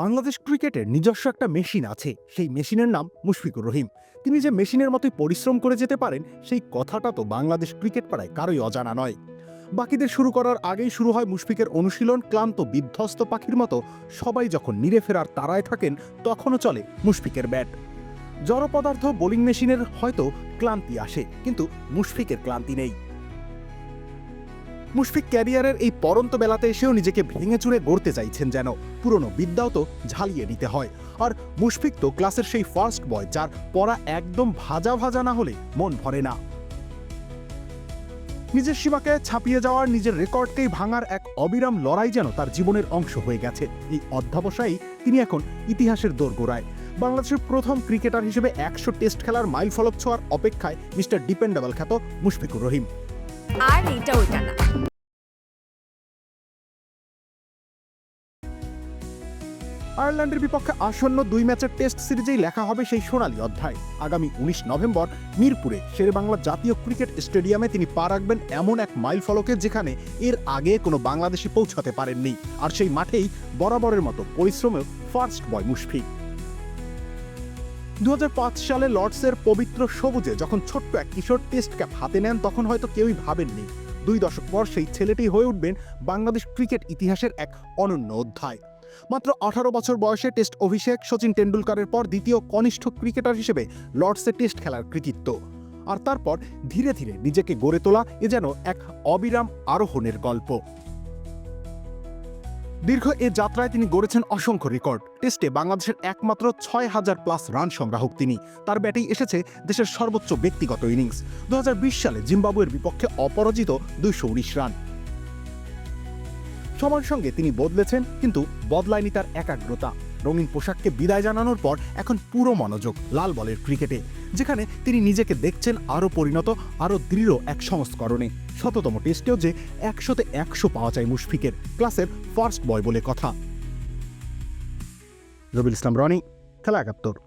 বাংলাদেশ ক্রিকেটের নিজস্ব একটা মেশিন আছে। সেই মেশিনের নাম মুশফিকুর রহিম। তিনি যে মেশিনের মতোই পরিশ্রম করে যেতে পারেন, সেই কথাটা তো বাংলাদেশ ক্রিকেট পাড়ায় কারোই অজানা নয়। বাকিদের শুরু করার আগেই শুরু হয় মুশফিকের অনুশীলন, ক্লান্ত, বিধ্বস্ত পাখির মতো। সবাই যখন নিরে ফেরার তারায় থাকেন, তখনও চলে মুশফিকের ব্যাট। জড় পদার্থ বোলিং মেশিনের হয়তো ক্লান্তি আসে, কিন্তু মুশফিকের ক্লান্তি নেই। মুশফিক ক্যারিয়ারের এই পরন্ত বেলাতে এসেও নিজেকে ভেঙে চুরে গড়তে চাইছেন যেন। পুরনো বিদ্যাও তো ঝালিয়ে নিতে হয়। আর মুশফিক তো ক্লাসের সেই ফার্স্ট বয় যার পড়া একদম ভাজা ভাজা না হলে মন ভরে না। নিজের সীমাকে ছাপিয়ে যাওয়ার নিজের রেকর্ডকেই ভাঙার এক অবিরাম লড়াই যেন তার জীবনের অংশ হয়ে গেছে। এই অধ্যাবসায়ী তিনি এখন ইতিহাসের দোরগোড়ায়। বাংলাদেশের প্রথম ক্রিকেটার হিসেবে একশো টেস্ট খেলার মাইল ফলক ছোঁয়ার অপেক্ষায় মিস্টার ডিপেন্ডেবল খ্যাত মুশফিকুর রহিম। আর এটা ওইটা না। আয়ারল্যান্ডের বিপক্ষে আসন্ন দুই ম্যাচের টেস্ট সিরিজেই লেখা হবে সেই সোনালী অধ্যায়। আগামী উনিশ নভেম্বর মিরপুরে শেরেবাংলা জাতীয় ক্রিকেট স্টেডিয়ামে তিনি পা রাখবেন এমন এক মাইল ফলকে যেখানে এর আগে কোনো বাংলাদেশি পৌঁছাতে পারেননি। আর সেই মাঠেই বরাবরের মতো পরিশ্রমেও ফার্স্ট বয় মুশফিক। দু হাজার পাঁচ সালে লর্ডসের পবিত্র সবুজে যখন ছোট্ট এক কিশোর টেস্ট ক্যাপ হাতে নেন, তখন হয়তো কেউই ভাবেননি। দুই দশক পর সেই ছেলেটি হয়ে উঠবেন বাংলাদেশ ক্রিকেট ইতিহাসের এক অনন্য অধ্যায়। মাত্র আঠারো বছর বয়সে টেস্ট অভিষেক সচিন টেন্ডুলকারের পর দ্বিতীয় কনিষ্ঠ ক্রিকেটার হিসেবে লর্ডসে টেস্ট খেলার কৃতিত্ব। আর তারপর ধীরে ধীরে নিজেকে গড়ে তোলা এ যেন এক অবিরাম আরোহণের গল্প। দীর্ঘ এ যাত্রায় তিনি গড়েছেন অসংখ্য রেকর্ড। টেস্টে বাংলাদেশের একমাত্র ছয় হাজার প্লাস রান সংগ্রাহক তিনি। তার ব্যাটেই এসেছে দেশের সর্বোচ্চ ব্যক্তিগত ইনিংস। দু হাজার বিশ সালে জিম্বাবুয়ের বিপক্ষে অপরাজিত দুইশো উনিশ রান। সময়ের সঙ্গে তিনি বদলেছেন, কিন্তু বদলায়নি তার একাগ্রতা। রঙিন পোশাককে বিদায় জানানোর পর এখন পুরো মনোযোগ লাল বলের ক্রিকেটে, যেখানে তিনি নিজেকে দেখছেন আরও পরিণত, আরও দৃঢ় এক সংস্করণে। শততম টেস্টেও যে একশোতে একশো পাওয়া যায় মুশফিকের, ক্লাসের ফার্স্ট বয় বলে কথা। রবিল ইসলাম, রনি, খেলা একাত্তর।